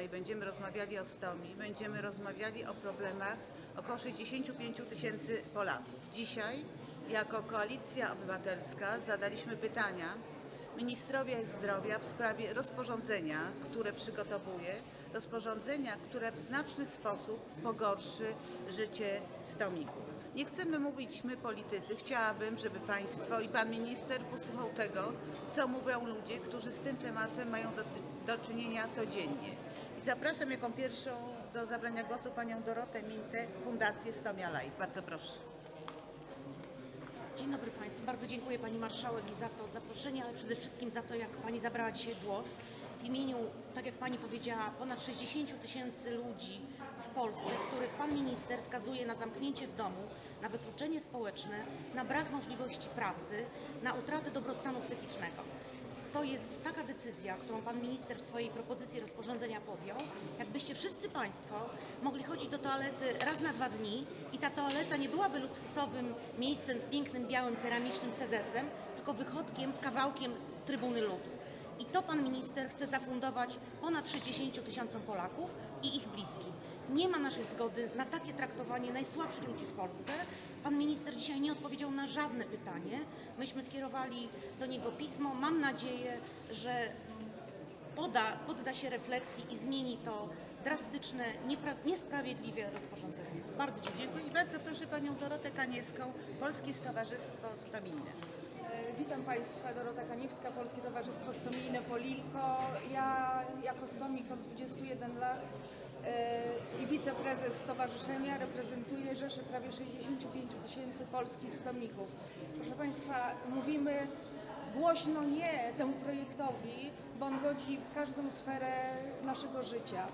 Tutaj będziemy rozmawiali o stomii, będziemy rozmawiali o problemach około 65 tysięcy Polaków. Dzisiaj jako Koalicja Obywatelska zadaliśmy pytania ministrowi zdrowia w sprawie rozporządzenia, które przygotowuje, rozporządzenia, które w znaczny sposób pogorszy życie stomików. Nie chcemy mówić my politycy, chciałabym, żeby Państwo i Pan Minister posłuchał tego, co mówią ludzie, którzy z tym tematem mają do, do czynienia codziennie. I zapraszam jako pierwszą do zabrania głosu Panią Dorotę Mintę, Fundację Stomia Life. Bardzo proszę. Dzień dobry Państwu. Bardzo dziękuję Pani Marszałek i za to zaproszenie, ale przede wszystkim za to, jak Pani zabrała dzisiaj głos. W imieniu, tak jak Pani powiedziała, ponad 60 tysięcy ludzi w Polsce, których Pan Minister skazuje na zamknięcie w domu, na wykluczenie społeczne, na brak możliwości pracy, na utratę dobrostanu psychicznego. To jest taka decyzja, którą Pan Minister w swojej propozycji rozporządzenia podjął. Jakbyście wszyscy Państwo mogli chodzić do toalety raz na dwa dni i ta toaleta nie byłaby luksusowym miejscem z pięknym białym ceramicznym sedesem, tylko wychodkiem z kawałkiem Trybuny Ludu. I to Pan Minister chce zafundować ponad 60 tysiącom Polaków i ich bliskim. Nie ma naszej zgody na takie traktowanie najsłabszych ludzi w Polsce. Pan minister dzisiaj nie odpowiedział na żadne pytanie. Myśmy skierowali do niego pismo. Mam nadzieję, że poda, podda się refleksji i zmieni to drastyczne, niepra- niesprawiedliwe rozporządzenie. Bardzo dziękuję. Dziękuję i bardzo proszę Panią Dorotę Kaniewską, Polskie Stowarzystwo Stomijne. E, Witam Państwa, Dorota Kaniewska, Polskie Towarzystwo Stomijne Polilko. Ja jako stomik od 21 lat i wiceprezes stowarzyszenia reprezentuję Rzeszę prawie 65 tysięcy polskich stomików. Proszę Państwa, mówimy głośno nie temu projektowi, bo on godzi w każdą sferę naszego życia.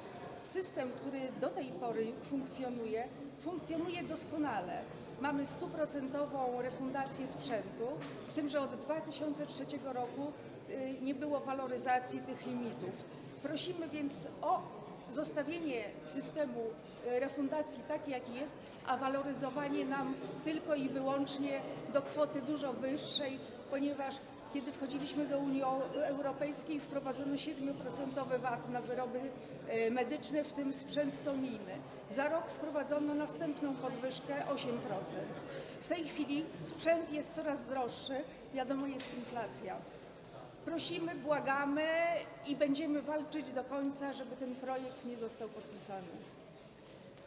System, który do tej pory funkcjonuje, funkcjonuje doskonale. Mamy stuprocentową refundację sprzętu, z tym, że od 2003 roku y, nie było waloryzacji tych limitów. Prosimy więc o zostawienie systemu y, refundacji taki, jaki jest, a waloryzowanie nam tylko i wyłącznie do kwoty dużo wyższej, ponieważ kiedy wchodziliśmy do Unii Europejskiej, wprowadzono 7% VAT na wyroby e, medyczne, w tym sprzęt stomijny. Za rok wprowadzono następną podwyżkę 8%. W tej chwili sprzęt jest coraz droższy, wiadomo jest inflacja. Prosimy, błagamy i będziemy walczyć do końca, żeby ten projekt nie został podpisany.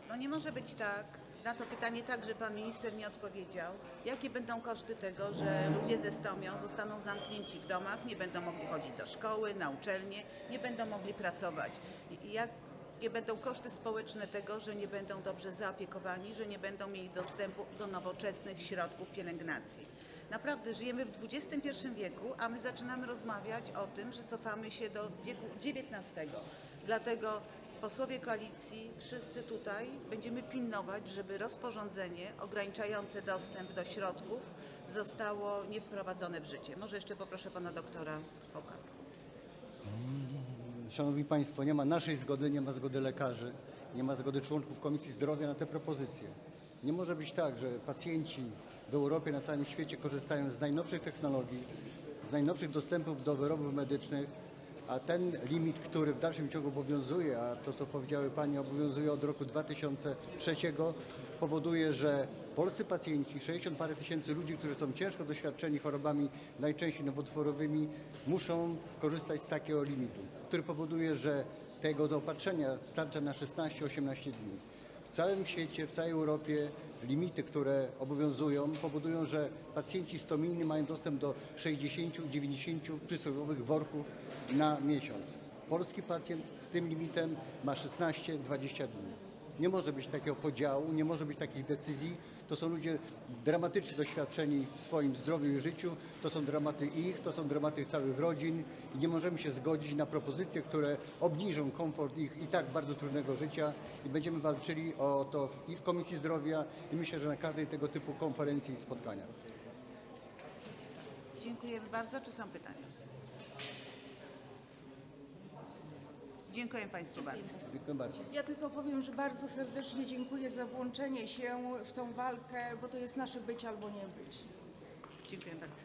No nie może być tak, na to pytanie także Pan Minister nie odpowiedział, jakie będą koszty tego, że ludzie ze stomią zostaną zamknięci w domach, nie będą mogli chodzić do szkoły, na uczelnię, nie będą mogli pracować. Jakie będą koszty społeczne tego, że nie będą dobrze zaopiekowani, że nie będą mieli dostępu do nowoczesnych środków pielęgnacji. Naprawdę żyjemy w XXI wieku, a my zaczynamy rozmawiać o tym, że cofamy się do wieku XIX. Dlatego posłowie koalicji, wszyscy tutaj będziemy pilnować, żeby rozporządzenie ograniczające dostęp do środków zostało nie wprowadzone w życie. Może jeszcze poproszę pana doktora Poka. Szanowni Państwo, nie ma naszej zgody, nie ma zgody lekarzy, nie ma zgody członków Komisji Zdrowia na te propozycje. Nie może być tak, że pacjenci w Europie, na całym świecie korzystają z najnowszych technologii, z najnowszych dostępów do wyrobów medycznych, a ten limit, który w dalszym ciągu obowiązuje, a to co powiedziały Pani obowiązuje od roku 2003, powoduje, że polscy pacjenci, 60 parę tysięcy ludzi, którzy są ciężko doświadczeni chorobami najczęściej nowotworowymi, muszą korzystać z takiego limitu, który powoduje, że tego zaopatrzenia starcza na 16-18 dni. W całym świecie, w całej Europie limity, które obowiązują, powodują, że pacjenci stomijni mają dostęp do 60-90 przysłowiowych worków na miesiąc. Polski pacjent z tym limitem ma 16-20 dni. Nie może być takiego podziału, nie może być takich decyzji. To są ludzie dramatycznie doświadczeni w swoim zdrowiu i życiu. To są dramaty ich, to są dramaty całych rodzin i nie możemy się zgodzić na propozycje, które obniżą komfort ich i tak bardzo trudnego życia i będziemy walczyli o to i w Komisji Zdrowia i myślę, że na każdej tego typu konferencji i spotkaniach. Dziękujemy bardzo. Czy są pytania? Dziękuję Państwu bardzo. Dziękuję bardzo. Ja tylko powiem, że bardzo serdecznie dziękuję za włączenie się w tą walkę, bo to jest nasze być albo nie być. Dziękuję bardzo.